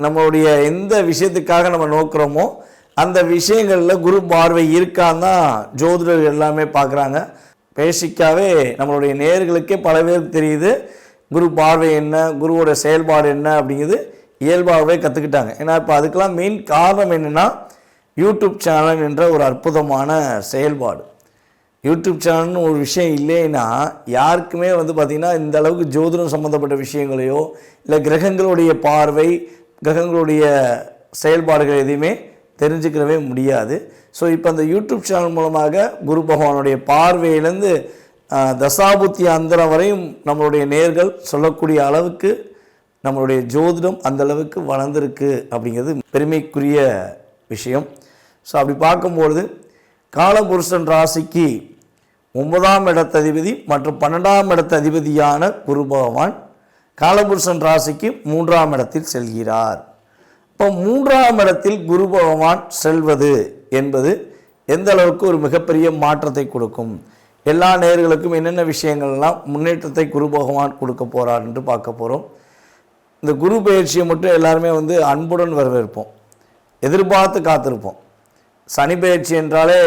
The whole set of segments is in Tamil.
நம்மளுடைய எந்த விஷயத்துக்காக நம்ம நோக்குறோமோ அந்த விஷயங்களில் குரு பார்வை இருக்கான்னு தான் ஜோதிடர்கள் எல்லாமே பார்க்குறாங்க. பேசிக்காவே நம்மளுடைய நேர்களுக்கே பல பேருக்கு தெரியுது குரு பார்வை என்ன குருவோட செயல்பாடு என்ன அப்படிங்கிறது இயல்பாகவே கற்றுக்கிட்டாங்க ஏன்னா இப்போ அதுக்கெலாம் மெயின் காரணம் என்னென்னா யூடியூப் சேனல் என்ற ஒரு அற்புதமான செயல்பாடு. யூடியூப் சேனல்னு ஒரு விஷயம் இல்லைன்னா யாருக்குமே வந்து பார்த்திங்கன்னா இந்த அளவுக்கு ஜோதிடம் சம்மந்தப்பட்ட விஷயங்களையோ இல்லை கிரகங்களுடைய பார்வை கிரகங்களுடைய செயல்பாடுகள் எதையுமே தெரிஞ்சுக்கிறவே முடியாது. ஸோ இப்போ அந்த யூடியூப் சேனல் மூலமாக குரு பகவானுடைய பார்வையிலேருந்து தசாபுத்தி அந்தரம் வரையும் நம்மளுடைய நேர்கள் சொல்லக்கூடிய அளவுக்கு நம்மளுடைய ஜோதிடம் அந்த அளவுக்கு வளர்ந்துருக்கு அப்படிங்கிறது பெருமைக்குரிய விஷயம். ஸோ அப்படி பார்க்கும்பொழுது காலபுருஷன் ராசிக்கு ஒன்பதாம் இடத்த அதிபதி மற்றும் பன்னெண்டாம் இடத்த அதிபதியான குரு பகவான் காலபுருஷன் ராசிக்கு மூன்றாம் இடத்தில் செல்கிறார். இப்போ மூன்றாம் இடத்தில் குரு பகவான் செல்வது என்பது எந்த அளவுக்கு ஒரு மிகப்பெரிய மாற்றத்தை கொடுக்கும்? எல்லா நேர்களுக்கும் என்னென்ன விஷயங்கள்லாம் முன்னேற்றத்தை குரு பகவான் கொடுக்க போகிறார் என்று பார்க்க போகிறோம் இந்த குரு பயிற்சியை மட்டும் எல்லாருமே வந்து அன்புடன் வரவேற்போம். எதிர்பார்த்து காத்திருப்போம். சனி பயிற்சி என்றாலே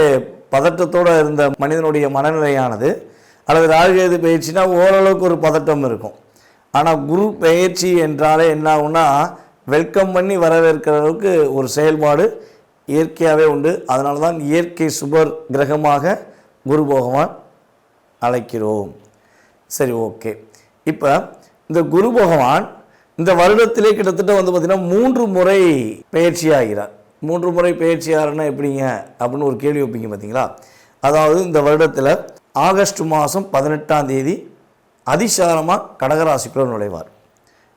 பதட்டத்தோடு இருந்த மனிதனுடைய மனநிலையானது அல்லது ராகுகேது பயிற்சினா ஓரளவுக்கு ஒரு பதட்டம் இருக்கும். ஆனால் குரு பயிற்சி என்றாலே என்ன வெல்கம் பண்ணி வரவேற்கிற அளவுக்கு ஒரு செயல்பாடு இயற்கையாகவே உண்டு. அதனால தான் இயற்கை சுபர் கிரகமாக குரு பகவான் அழைக்கிறோம். சரி ஓகே. இப்போ இந்த குரு பகவான் இந்த வருடத்திலே கிட்டத்தட்ட வந்து பார்த்திங்கன்னா மூன்று முறை பயிற்சி ஆகிறார். மூன்று முறை பயிற்சி ஆகிறனா எப்படிங்க? அப்படின்னு ஒரு கேள்வி வைப்பீங்க பார்த்தீங்களா அதாவது இந்த வருடத்தில் ஆகஸ்ட் மாதம் பதினெட்டாம் தேதி அதிசாரமாக கடகராசிக்குள்ள நுழைவார்.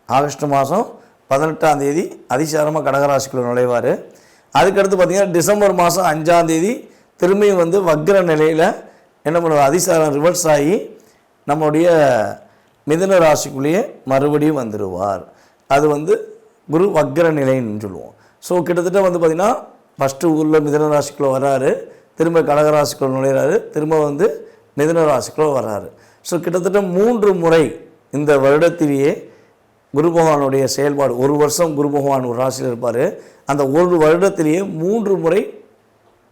ஆகஸ்ட் மாதம் பதினெட்டாம் தேதி அதிசாரமாக கடகராசிக்குள்ள நுழைவார். அதுக்கடுத்து பார்த்திங்கன்னா டிசம்பர் மாதம் அஞ்சாம் தேதி திரும்பியும் வந்து வக்ர நிலையில் என்ன பண்ணுவார்? அதிசாரம் ரிவர்ஸ் ஆகி நம்மளுடைய மிதன ராசிக்குள்ளேயே மறுபடியும் வந்துடுவார் அது வந்து குரு வக்ர நிலைன்னு சொல்லுவோம். ஸோ கிட்டத்தட்ட வந்து பார்த்திங்கன்னா ஃபஸ்ட்டு ஊரில் மிதன ராசிக்குள்ளே வராரு. திரும்ப கடகராசிக்குள்ளே நுழையிறாரு. திரும்ப வந்து மிதன ராசிக்குள்ளே வர்றாரு. ஸோ கிட்டத்தட்ட மூன்று முறை இந்த வருடத்திலேயே குரு பகவானுடைய செயல்பாடு ஒரு வருஷம் குரு பகவான் ஒரு ராசியில் இருப்பார். அந்த ஒரு வருடத்திலேயே மூன்று முறை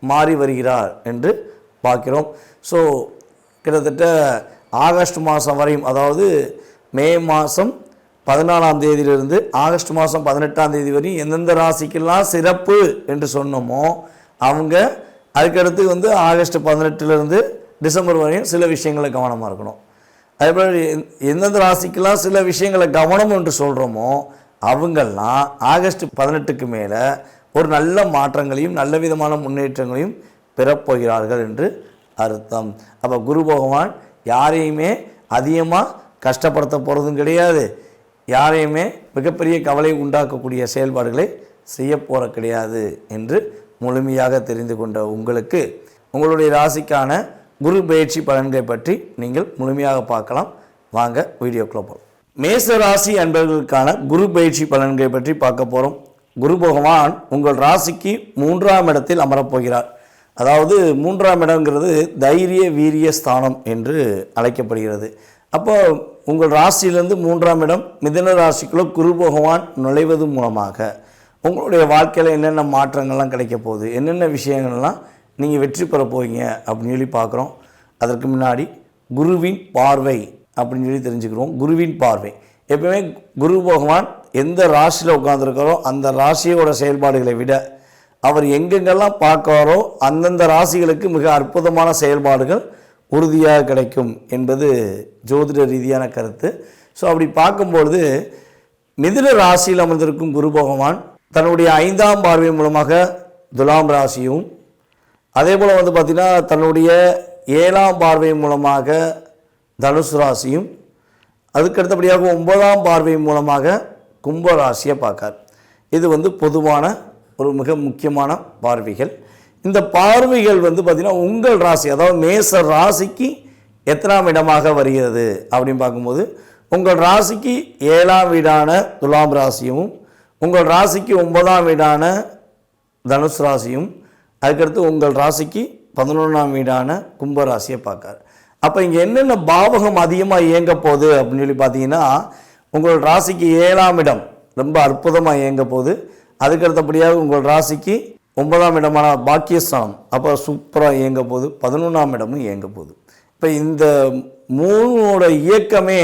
மாறி வருகிறார் என்று பார்க்கிறோம். ஸோ கிட்டத்தட்ட ஆகஸ்ட் மாதம் வரையும் அதாவது மே மாதம் பதினாலாம் தேதியிலிருந்து ஆகஸ்ட் மாதம் பதினெட்டாம் தேதி வரையும் எந்தெந்த ராசிக்கெல்லாம் சிறப்பு என்று சொன்னோமோ அவங்க அதுக்கடுத்து வந்து ஆகஸ்ட் பதினெட்டுலேருந்து டிசம்பர் வரையும் சில விஷயங்களை கவனமாக இருக்கணும். அதே போல் எந்தெந்த ராசிக்கெல்லாம் சில விஷயங்களை கவனம் என்று சொல்கிறோமோ அவங்கெல்லாம் ஆகஸ்ட் பதினெட்டுக்கு மேலே ஒரு நல்ல மாற்றங்களையும் நல்ல விதமான முன்னேற்றங்களையும் பெறப்போகிறார்கள் என்று அர்த்தம். அப்போ குரு பகவான் யாரையுமே அதிகமாக கஷ்டப்படுத்த போகிறதும் கிடையாது. யாரையுமே மிகப்பெரிய கவலை உண்டாக்கக்கூடிய செயல்பாடுகளை செய்ய போகிற கிடையாது என்று முழுமையாக தெரிந்து கொண்ட உங்களுக்கு உங்களுடைய ராசிக்கான குரு பயிற்சி பலன்களை பற்றி நீங்கள் முழுமையாக பார்க்கலாம். வாங்க வீடியோக்குள்ள போகலாம் மேச ராசி அன்பர்களுக்கான குரு பயிற்சி பலன்களை பற்றி பார்க்க போகிறோம் குரு பகவான் உங்கள் ராசிக்கு மூன்றாம் இடத்தில் அமரப்போகிறார் அதாவது மூன்றாம் இடங்கிறது தைரிய வீரிய ஸ்தானம் என்று அழைக்கப்படுகிறது. அப்போ உங்கள் ராசியிலிருந்து மூன்றாம் இடம் மிதன ராசிக்குள்ளே குரு பகவான் நுழைவது மூலமாக உங்களுடைய வாழ்க்கையில் என்னென்ன மாற்றங்கள்லாம் கிடைக்க போகுது என்னென்ன விஷயங்கள்லாம் நீங்கள் வெற்றி பெற போவீங்க அப்படின்னு சொல்லி பார்க்குறோம். அதற்கு முன்னாடி குருவின் பார்வை அப்படின்னு சொல்லி தெரிஞ்சுக்கிறோம். குருவின் பார்வை. எப்பவுமே குரு பகவான் எந்த ராசியில் உட்காந்துருக்காரோ அந்த ராசியோட செயல்பாடுகளை விட அவர் எங்கெங்கெல்லாம் பார்க்காரோ அந்தந்த ராசிகளுக்கு மிக அற்புதமான செயல்பாடுகள் உறுதியாக கிடைக்கும் என்பது ஜோதிட ரீதியான கருத்து. ஸோ அப்படி பார்க்கும்பொழுது மிதுன ராசியில் அமர்ந்திருக்கும் குரு பகவான் தன்னுடைய ஐந்தாம் பார்வை மூலமாக துலாம் ராசியும் அதே போல் வந்து பார்த்திங்கன்னா தன்னுடைய ஏழாம் பார்வை மூலமாக தனுசு ராசியும் அதுக்கு அடுத்தபடியாக ஒன்பதாம் பார்வை மூலமாக கும்ப ராசியை பார்க்கார். இது வந்து பொதுவான ஒரு மிக முக்கியமான பார்வைகள். இந்த பார்வைகள் வந்து பார்த்திங்கன்னா உங்கள் ராசி அதாவது மேச ராசிக்கு எத்தனாம் இடமாக வருகிறது அப்படின்னு பார்க்கும்போது உங்கள் ராசிக்கு ஏழாம் வீடான துலாம் ராசியும் உங்கள் ராசிக்கு ஒன்பதாம் வீடான தனுசு ராசியும் அதுக்கடுத்து உங்கள் ராசிக்கு பதினொன்றாம் வீடான கும்பராசியை பார்க்காரு. அப்போ இங்கே என்னென்ன பாவகம் அதிகமாக இயங்க போகுது அப்படின்னு சொல்லி பார்த்தீங்கன்னா உங்கள் ராசிக்கு ஏழாம் இடம் ரொம்ப அற்புதமாக இயங்க போகுது. அதுக்கு அடுத்தபடியாக உங்கள் ராசிக்கு ஒன்பதாம் இடமான பாக்கியஸ்தானம் அப்போ சூப்பராக இயங்க போகுது. பதினொன்றாம் இடமும் இயங்க போகுது. இப்போ இந்த மூணோட இயக்கமே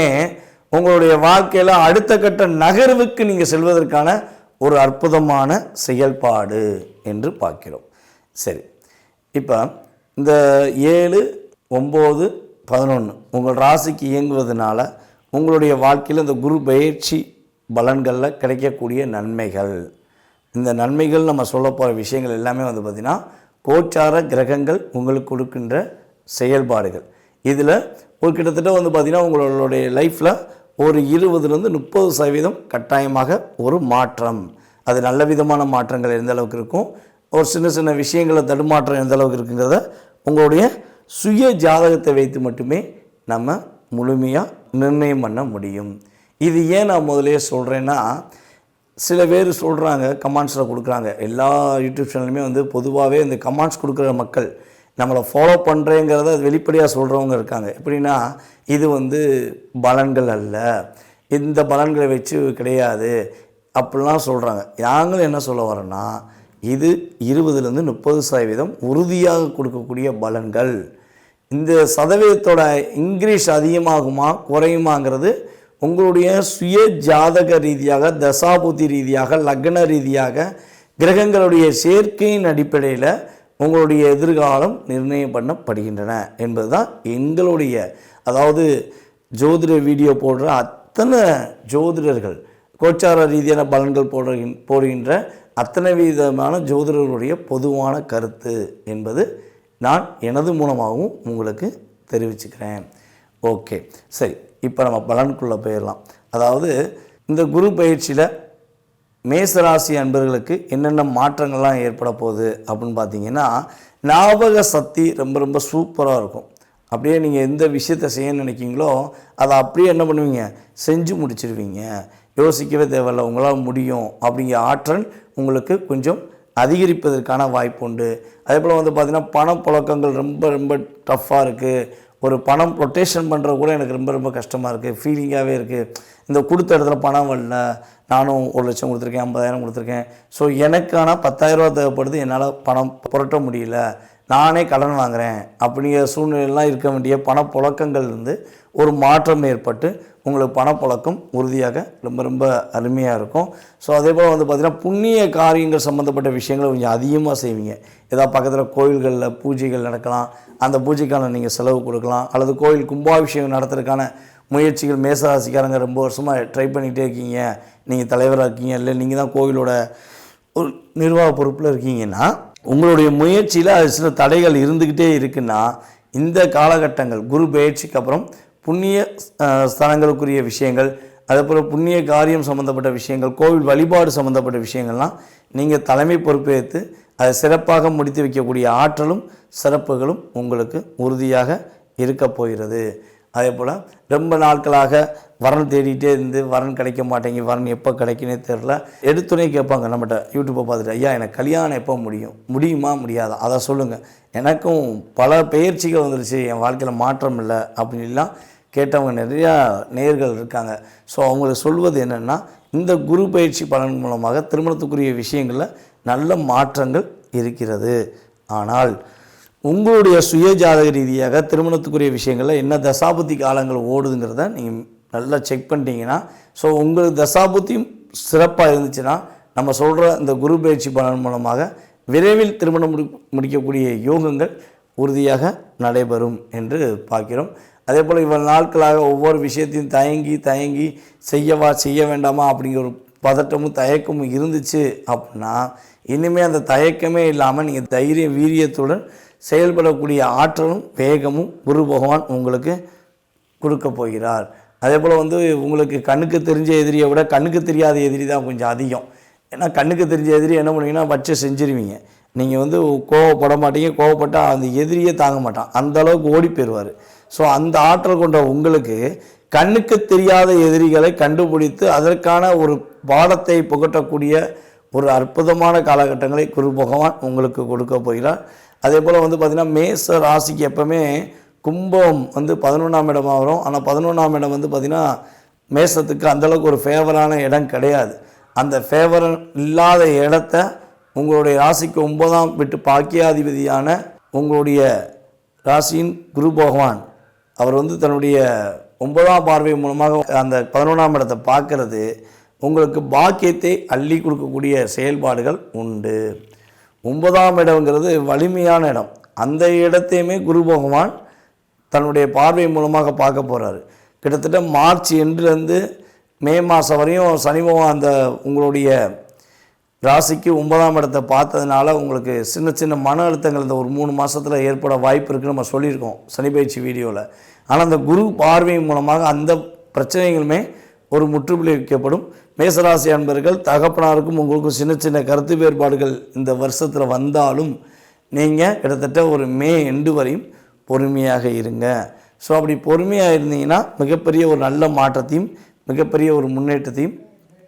உங்களுடைய வாழ்க்கையில் அடுத்த கட்ட நகர்வுக்கு நீங்கள் செல்வதற்கான ஒரு அற்புதமான செயல்பாடு என்று பார்க்கிறோம். சரி. இப்போ இந்த ஏழு ஒம்பது பதினொன்று உங்கள் ராசிக்கு இயங்குவதனால உங்களுடைய வாழ்க்கையில் இந்த குரு பயிற்சி பலன்களில் கிடைக்கக்கூடிய நன்மைகள். இந்த நன்மைகள் நம்ம சொல்ல போகிற விஷயங்கள் எல்லாமே வந்து பார்த்திங்கன்னா கோச்சார கிரகங்கள் உங்களுக்கு கொடுக்கின்ற செயல்பாடுகள். இதில் ஒரு கிட்டத்தட்ட வந்து பார்த்திங்கன்னா உங்களுடைய லைஃப்பில் ஒரு இருபதுலேருந்து முப்பது சதவீதம் கட்டாயமாக ஒரு மாற்றம். அது நல்ல விதமான மாற்றங்கள் எந்த அளவுக்கு இருக்கும்? ஒரு சின்ன சின்ன விஷயங்களை தடுமாற்றம் எந்த அளவுக்கு இருக்குங்கிறத உங்களுடைய சுய ஜாதகத்தை வைத்து மட்டுமே நம்ம முழுமையாக நிர்ணயம் பண்ண முடியும். இது ஏன் நான் முதலே சொல்கிறேன்னா சில பேர் சொல்கிறாங்க கமெண்ட்ஸில் கொடுக்குறாங்க. எல்லா யூடியூப் சேனலுமே வந்து பொதுவாகவே இந்த கமெண்ட்ஸ் கொடுக்குற மக்கள் நம்மளை ஃபாலோ பண்ணுறேங்கிறத வெளிப்படையாக சொல்கிறவங்க இருக்காங்க. எப்படின்னா இது வந்து பலன்கள் அல்ல. இந்த பலன்களை வச்சு கிடையாது. அப்படிலாம் சொல்கிறாங்க நாங்களும் என்ன சொல்ல வரோன்னா இது இருபதுலேருந்து முப்பது சதவீதம் உறுதியாக கொடுக்கக்கூடிய பலன்கள். இந்த சதவீதத்தோட இங்கிலீஷ் அதிகமாகுமா குறையுமாங்கிறது உங்களுடைய சுய ஜாதக ரீதியாக தசாபுத்தி ரீதியாக லக்ன ரீதியாக கிரகங்களுடைய சேர்க்கையின் அடிப்படையில் உங்களுடைய எதிர்காலம் நிர்ணயம் பண்ணப்படுகின்றன என்பது தான் எங்களுடைய அதாவது ஜோதிட வீடியோ போடுற அத்தனை ஜோதிடர்கள் கோச்சார ரீதியான பலன்கள் போடுகின் போடுகின்ற அத்தனை விதமான ஜோதிடர்களுடைய பொதுவான கருத்து என்பது நான் எனது மூலமாகவும் உங்களுக்கு தெரிவிச்சுக்கிறேன். ஓகே. சரி இப்போ நம்ம பலனுக்குள்ளே போயிடலாம். அதாவது இந்த குரு பயிற்சியில் மேசராசி அன்பர்களுக்கு என்னென்ன மாற்றங்கள்லாம் ஏற்பட போகுது அப்படின்னு பார்த்தீங்கன்னா ஞாபக சக்தி ரொம்ப ரொம்ப சூப்பராக இருக்கும். அப்படியே நீங்கள் எந்த விஷயத்தை செய்ய நினைக்கிங்களோ அதை அப்படியே என்ன பண்ணுவீங்க? செஞ்சு முடிச்சிருவீங்க. யோசிக்கவே தேவையில்ல. உங்களால் முடியும் அப்படிங்கிற ஆற்றல் உங்களுக்கு கொஞ்சம் அதிகரிப்பதற்கான வாய்ப்பு உண்டு. அதே போல் வந்து பார்த்திங்கன்னா பணப்புழக்கங்கள் ரொம்ப ரொம்ப டஃப்பாக இருக்குது ஒரு பணம் ரொட்டேஷன் பண்ணுறது கூட எனக்கு ரொம்ப ரொம்ப கஷ்டமாக இருக்குது ஃபீலிங்காகவே இருக்குது இந்த கொடுத்த இடத்துல பணம் வரல நானும் ஒரு லட்சம் கொடுத்துருக்கேன் ஐம்பதாயிரம் கொடுத்துருக்கேன். ஸோ எனக்கான பத்தாயிரரூபா தேவைப்படுது. என்னால் பணம் புரட்ட முடியல. நானே கடன் வாங்குகிறேன் அப்படிங்கிற சூழ்நிலையெல்லாம் இருக்க வேண்டிய பணப்புழக்கங்கள் இருந்து ஒரு மாற்றம் ஏற்பட்டு உங்களுக்கு பணப்புழக்கம் உறுதியாக ரொம்ப ரொம்ப அருமையாக இருக்கும். ஸோ அதே போல் வந்து பார்த்திங்கன்னா புண்ணிய காரியங்கள் சம்மந்தப்பட்ட விஷயங்களை கொஞ்சம் அதிகமாக செய்வீங்க. ஏதாவது பக்கத்தில் கோயில்களில் பூஜைகள் நடக்கலாம் அந்த பூஜைக்கான நீங்கள் செலவு கொடுக்கலாம் அல்லது கோயில் கும்பாபிஷேகம் நடத்துறதுக்கான முயற்சிகள் மேசராசிக்காரங்க ரொம்ப வருஷமாக ட்ரை பண்ணிகிட்டே இருக்கீங்க. நீங்கள் தலைவராக இருக்கீங்க இல்லை நீங்கள் தான் கோவிலோட ஒரு நிர்வாக பொறுப்பில் இருக்கீங்கன்னா உங்களுடைய முயற்சியில் அது சில தடைகள் இருந்துக்கிட்டே இருக்குன்னா இந்த காலகட்டங்கள் குரு பயிற்சிக்கு அப்புறம் புண்ணிய ஸ்தலங்களுக்குரிய விஷயங்கள் அதேபோல் புண்ணிய காரியம் சம்மந்தப்பட்ட விஷயங்கள் கோவில் வழிபாடு சம்மந்தப்பட்ட விஷயங்கள்லாம் நீங்கள் தலைமை பொறுப்பேற்று அதை சிறப்பாக முடித்து வைக்கக்கூடிய ஆற்றலும் சிறப்புகளும் உங்களுக்கு உறுதியாக இருக்கப் போகிறது. அதே போல் ரொம்ப நாட்களாக வரன் தேடிட்டே இருந்து வரன் கிடைக்க மாட்டேங்கி வரன் எப்போ கிடைக்குனே தெரில எடுத்துனே கேட்பாங்க நம்மகிட்ட யூடியூப்பை பார்த்துட்டு ஐயா எனக்கு கல்யாணம் எப்போ முடியும்? முடியுமா? முடியாதா? அதை சொல்லுங்கள் எனக்கும் பல பயிற்சிகள் வந்துருச்சு. என் வாழ்க்கையில் மாற்றம் இல்லை அப்படின்லாம் கேட்டவங்க நிறையா நேர்கள் இருக்காங்க. ஸோ அவங்களுக்கு சொல்வது என்னென்னா இந்த குரு பயிற்சி பலன் மூலமாக திருமணத்துக்குரிய விஷயங்களில் நல்ல மாற்றங்கள் இருக்கிறது. ஆனால் உங்களுடைய சுய ஜாதக ரீதியாக திருமணத்துக்குரிய விஷயங்களில் என்ன தசாபதி காலங்கள் ஓடுதுங்கிறத நீங்கள் நல்லா செக் பண்ணிட்டீங்கன்னா ஸோ உங்கள் தசாபுத்தியும் சிறப்பாக இருந்துச்சுன்னா நம்ம சொல்கிற இந்த குரு பயிற்சி பலன் மூலமாக விரைவில் திருமணம் முடி முடிக்கக்கூடிய யோகங்கள் உறுதியாக நடைபெறும் என்று பார்க்கிறோம். அதே போல் இவ்வளவு நாட்களாக ஒவ்வொரு விஷயத்தையும் தயங்கி தயங்கி செய்யவா செய்ய வேண்டாமா அப்படிங்கிற ஒரு பதட்டமும் தயக்கமும் இருந்துச்சு அப்படின்னா இனிமேல் அந்த தயக்கமே இல்லாமல் நீங்கள் தைரிய வீரியத்துடன் செயல்படக்கூடிய ஆற்றலும் வேகமும் குரு பகவான் உங்களுக்கு கொடுக்க போகிறார். அதே போல் வந்து உங்களுக்கு கண்ணுக்கு தெரிஞ்ச எதிரியை விட கண்ணுக்கு தெரியாத எதிரி தான் கொஞ்சம் அதிகம். ஏன்னா கண்ணுக்கு தெரிஞ்ச எதிரி என்ன பண்ணுவீங்கன்னா வச்சு செஞ்சிருவீங்க. நீங்கள் வந்து கோவப்பட மாட்டீங்க. கோவப்பட்டால் அந்த எதிரியே தாங்க மாட்டான். அந்த அளவுக்கு ஓடி போயிடுவார் ஸோ அந்த ஆற்றல் கொண்ட உங்களுக்கு கண்ணுக்கு தெரியாத எதிரிகளை கண்டுபிடித்து அதற்கான ஒரு பாடத்தை புகட்டக்கூடிய ஒரு அற்புதமான காலகட்டங்களை குரு பகவான் உங்களுக்கு கொடுக்க போகிறார். அதே போல் வந்து பார்த்திங்கன்னா மேச ராசிக்கு எப்போவுமே கும்பம் வந்து பதினொன்றாம் இடமாக வரும் ஆனால் பதினொன்றாம் இடம் வந்து பார்த்திங்கன்னா மேசத்துக்கு அந்தளவுக்கு ஒரு ஃபேவரான இடம் கிடையாது. அந்த ஃபேவர் இல்லாத இடத்த உங்களுடைய ராசிக்கு ஒன்பதாம் விட்டு பாக்கியாதிபதியான உங்களுடைய ராசியின் குரு பகவான் அவர் வந்து தன்னுடைய ஒன்பதாம் பார்வை மூலமாக அந்த பதினொன்றாம் இடத்தை பார்க்கறது. உங்களுக்கு பாக்கியத்தை அள்ளி கொடுக்கக்கூடிய செயல்பாடுகள் உண்டு. ஒன்பதாம் இடம்ங்கிறது வலிமையான இடம். அந்த இடத்தையுமே குரு பகவான் தன்னுடைய பார்வை மூலமாக பார்க்க போகிறாரு கிட்டத்தட்ட மார்ச் எண்டுலேருந்து மே மாதம் வரையும் சனி பகவான் அந்த உங்களுடைய ராசிக்கு ஒன்பதாம் இடத்தை பார்த்ததுனால உங்களுக்கு சின்ன சின்ன மன அழுத்தங்கள் இந்த ஒரு மூணு மாதத்தில் ஏற்பட வாய்ப்பு இருக்குன்னு நம்ம சொல்லியிருக்கோம் சனி பயிற்சி வீடியோவில் ஆனால் அந்த குரு பார்வை மூலமாக அந்த பிரச்சனைகளுமே ஒரு முற்றுப்புள்ளி வைக்கப்படும். மேசராசி அன்பர்கள் தகப்பனாருக்கும் உங்களுக்கும் சின்ன சின்ன கருத்து வேறுபாடுகள் இந்த வருஷத்தில் வந்தாலும் நீங்கள் கிட்டத்தட்ட ஒரு மே எண்டு வரையும் பொறுமையாக இருங்க. ஸோ அப்படி பொறுமையாக இருந்தீங்கன்னா மிகப்பெரிய ஒரு நல்ல மாற்றத்தையும் மிகப்பெரிய ஒரு முன்னேற்றத்தையும்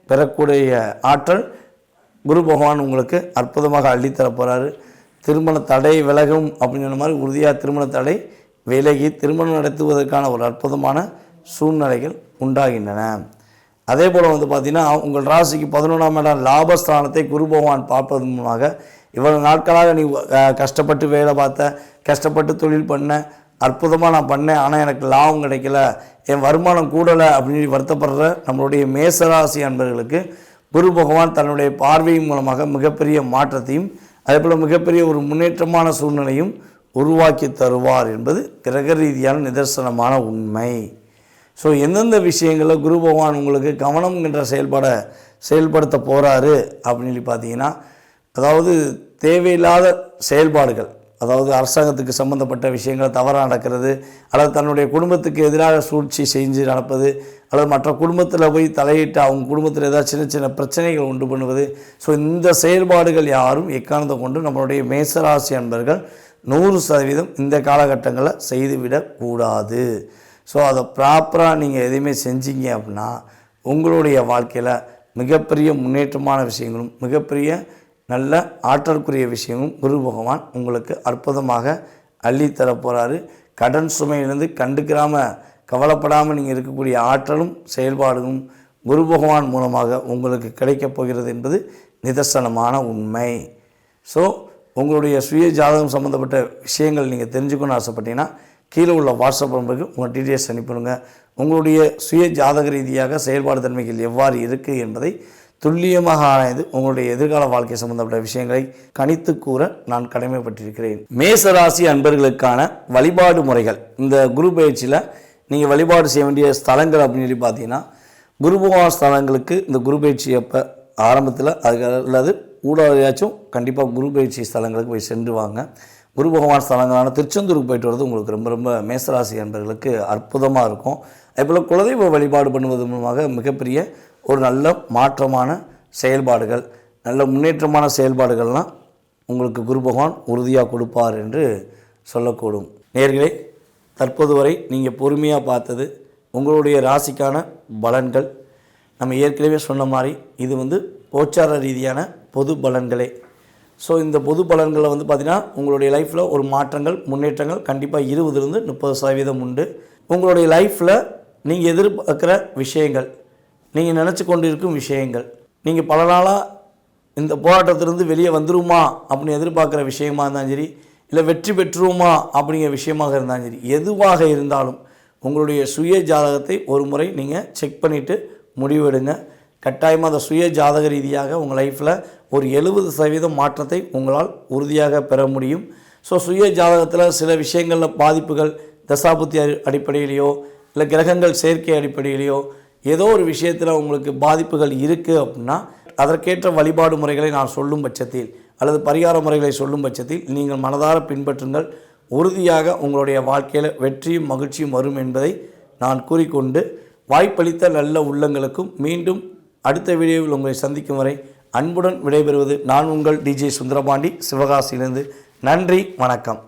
பெறக்கூடிய ஆற்றல் குரு பகவான் உங்களுக்கு அற்புதமாக அள்ளித்தரப் போகிறாரு திருமண தடை விலகும் அப்படின்னு சொன்ன மாதிரி உறுதியாக திருமண தடை விலகி திருமணம் நடத்துவதற்கான ஒரு அற்புதமான சூழ்நிலைகள் உண்டாகின்றன. அதே போல் வந்து பார்த்திங்கன்னா உங்கள் ராசிக்கு பதினொன்றாம் இடம் லாபஸ்தானத்தை குரு பகவான் பார்ப்பதன் மூலமாக இவ்வளவு நாட்களாக நீ கஷ்டப்பட்டு வேலை பார்த்த கஷ்டப்பட்டு தொழில் பண்ண அற்புதமாக நான் பண்ணேன் ஆனால் எனக்கு லாபம் கிடைக்கல என் வருமானம் கூடலை அப்படின்னு சொல்லி வருத்தப்படுற நம்மளுடைய மேசராசி அன்பர்களுக்கு குரு பகவான் தன்னுடைய பார்வையின் மூலமாக மிகப்பெரிய மாற்றத்தையும் அதே போல் மிகப்பெரிய ஒரு முன்னேற்றமான சூழ்நிலையும் உருவாக்கி தருவார் என்பது கிரக ரீதியான நிதர்சனமான உண்மை. ஸோ எந்தெந்த விஷயங்களில் குரு பகவான் உங்களுக்கு கவனம் என்ற செயல்பாடை செயல்படுத்த போகிறாரு அப்படின்னு சொல்லி பார்த்தீங்கன்னா அதாவது தேவையில்லாத செயல்பாடுகள் அதாவது அரசாங்கத்துக்கு சம்மந்தப்பட்ட விஷயங்கள் தவறாக நடக்கிறது அல்லது தன்னுடைய குடும்பத்துக்கு எதிராக சூழ்ச்சி செஞ்சு நடப்பது அல்லது மற்ற குடும்பத்தில் போய் தலையிட்டு அவங்க குடும்பத்தில் ஏதாவது சின்ன சின்ன பிரச்சனைகள் உண்டு பண்ணுவது. ஸோ இந்த செயல்பாடுகள் யாரும் எக்காரணத்தை கொண்டு நம்மளுடைய மேசராசி அன்பர்கள் நூறு சதவீதம் இந்த காலகட்டங்களில் செய்துவிடக்கூடாது ஸோ அதை ப்ராப்பராக நீங்கள் எதையுமே செஞ்சீங்க அப்படின்னா உங்களுடைய வாழ்க்கையில் மிகப்பெரிய முன்னேற்றமான விஷயங்களும் மிகப்பெரிய நல்ல ஆற்றற்குரிய விஷயமும் குரு பகவான் உங்களுக்கு அற்புதமாக அள்ளித்தர போகிறாரு கடன் சுமையிலிருந்து கண்டுக்கிறாமல் கவலைப்படாமல் நீங்கள் இருக்கக்கூடிய ஆற்றலும் செயல்பாடும் குரு பகவான் மூலமாக உங்களுக்கு கிடைக்கப் போகிறது என்பது நிதர்சனமான உண்மை. ஸோ உங்களுடைய சுய ஜாதகம் சம்மந்தப்பட்ட விஷயங்கள் நீங்கள் தெரிஞ்சுக்கணும்னு ஆசைப்பட்டீங்கன்னா கீழே உள்ள வாட்ஸ்அப் நம்பருக்கு உங்கள் டீட்டெயில்ஸ் அனுப்பிடுங்க உங்களுடைய சுய ஜாதக ரீதியாக செயல்பாடு தன்மைகள் எவ்வாறு இருக்குது என்பதை துல்லியமாக ஆராய்ந்து உங்களுடைய எதிர்கால வாழ்க்கை சம்பந்தப்பட்ட விஷயங்களை கணித்து கூற நான் கடமைப்பட்டிருக்கிறேன். மேசராசி அன்பர்களுக்கான வழிபாடு முறைகள். இந்த குரு பயிற்சியில் நீங்கள் வழிபாடு செய்ய வேண்டிய ஸ்தலங்கள் அப்படின்னு சொல்லி பார்த்தீங்கன்னா குருபகவான் ஸ்தலங்களுக்கு இந்த குரு பயிற்சி அப்போ ஆரம்பத்தில் அது அல்லது ஊடாதையாச்சும் கண்டிப்பாக குரு பயிற்சி ஸ்தலங்களுக்கு போய் சென்று வாங்க. குரு பகவான் ஸ்தலங்களான திருச்செந்தூருக்கு போயிட்டு வரது உங்களுக்கு ரொம்ப ரொம்ப மேசராசி அன்பர்களுக்கு அற்புதமாக இருக்கும். அதேபோல் குலதெய்வ வழிபாடு பண்ணுவது மூலமாக மிகப்பெரிய ஒரு நல்ல மாற்றமான செயல்பாடுகள் நல்ல முன்னேற்றமான செயல்பாடுகள்லாம் உங்களுக்கு குரு பகவான் உறுதியாக கொடுப்பார் என்று சொல்லக்கூடும். நேர்களே தற்போது வரை நீங்கள் பொறுமையாக பார்த்தது உங்களுடைய ராசிக்கான பலன்கள். நம்ம ஏற்கனவே சொன்ன மாதிரி இது வந்து போச்சார ரீதியான பொது பலன்களே. ஸோ இந்த பொது பலன்களை வந்து பார்த்திங்கன்னா உங்களுடைய லைஃப்பில் ஒரு மாற்றங்கள் முன்னேற்றங்கள் கண்டிப்பாக இருபதுலேருந்து முப்பது சதவீதம் உண்டு. உங்களுடைய லைஃப்பில் நீங்கள் எதிர்பார்க்குற விஷயங்கள் நீங்கள் நினச்சி கொண்டிருக்கும் விஷயங்கள். நீங்கள் பல நாளாக இந்த போராட்டத்திலிருந்து வெளியே வந்துருமா அப்படின்னு எதிர்பார்க்குற விஷயமா இருந்தாலும் சரி இல்லை வெற்றி பெற்றுருமா அப்படிங்கிற விஷயமாக இருந்தாலும் சரி எதுவாக இருந்தாலும் உங்களுடைய சுய ஜாதகத்தை ஒரு முறை நீங்கள் செக் பண்ணிவிட்டு முடிவெடுங்க. கட்டாயமாக அந்த சுய ஜாதக ரீதியாக உங்கள் லைஃப்பில் ஒரு எழுபது சதவீதம் மாற்றத்தை உங்களால் உறுதியாக பெற முடியும். ஸோ சுய ஜாதகத்தில் சில விஷயங்களில் பாதிப்புகள் தசாபுத்தி அடிப்படையிலையோ இல்லை கிரகங்கள் சேர்க்கை அடிப்படையிலையோ ஏதோ ஒரு விஷயத்தில் உங்களுக்கு பாதிப்புகள் இருக்குது அப்படின்னா அதற்கேற்ற வழிபாடு முறைகளை நான் சொல்லும் பட்சத்தில் அல்லது பரிகார முறைகளை சொல்லும் பட்சத்தில் நீங்கள் மனதார பின்பற்றுங்கள். உறுதியாக உங்களுடைய வாழ்க்கையில் வெற்றியும் மகிழ்ச்சியும் வரும் என்பதை நான் கூறிக்கொண்டு வாய்ப்பளித்த நல்ல உள்ளங்களுக்கும் மீண்டும் அடுத்த வீடியோவில் உங்களை சந்திக்கும் வரை அன்புடன் விடைபெறுவது நான் உங்கள் டிஜே சுந்தரபாண்டி சிவகாசியிலிருந்து. நன்றி வணக்கம்.